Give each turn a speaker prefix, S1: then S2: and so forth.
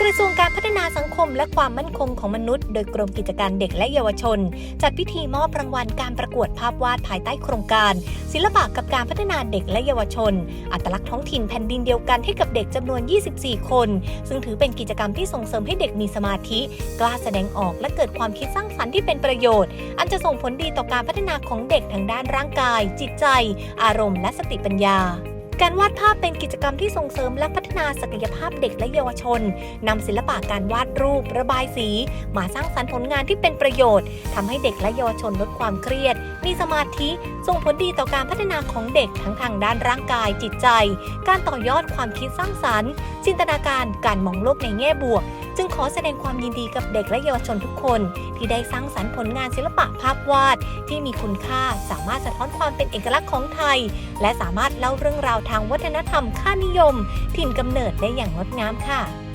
S1: กระทรวงการพัฒนาสังคมและความมั่นคงของมนุษย์ โดยกรมกิจการเด็กและเยาวชน จัดพิธีมอบรางวัลการประกวดภาพวาดภายใต้โครงการ ศิลปะกับการพัฒนาเด็กและเยาวชน อัตลักษณ์ท้องถิ่นแผ่นดินเดียวกันให้กับเด็กจำนวน 24 คน ซึ่งถือเป็นกิจกรรมที่ส่งเสริมให้เด็กมีสมาธิ กล้าแสดงออกและเกิดความคิดสร้างสรรค์ที่เป็นประโยชน์ อันจะส่งผลดีต่อการพัฒนาของเด็กทางด้านร่างกาย จิตใจ อารมณ์ และสติปัญญา การวาดภาพเป็นกิจกรรมที่ส่งเสริมและพัฒนาศักยภาพเด็กและเยาวชน นำศิลปะการวาดรูป ระบายสี มาสร้างสรรค์ผลงานที่เป็นประโยชน์ทำให้เด็กและเยาวชนลดความเครียด มีสมาธิ ส่งผลดีต่อการพัฒนาของเด็กทั้งทางด้านร่างกายจิตใจ การต่อยอดความคิดสร้างสรรค์ จินตนาการการมองโลกในแง่บวก จึงขอแสดงความยินดีกับเด็กและเยาวชนทุกคน ที่ได้สร้างสรรค์ผลงานศิลปะภาพวาด ที่มีคุณค่าสามารถสะท้อนความเป็นเอกลักษณ์ของไทย และสามารถเล่าเรื่องราวทางวัฒนธรรมค่านิยม ถิ่นกำเนิดได้อย่างงดงามค่ะ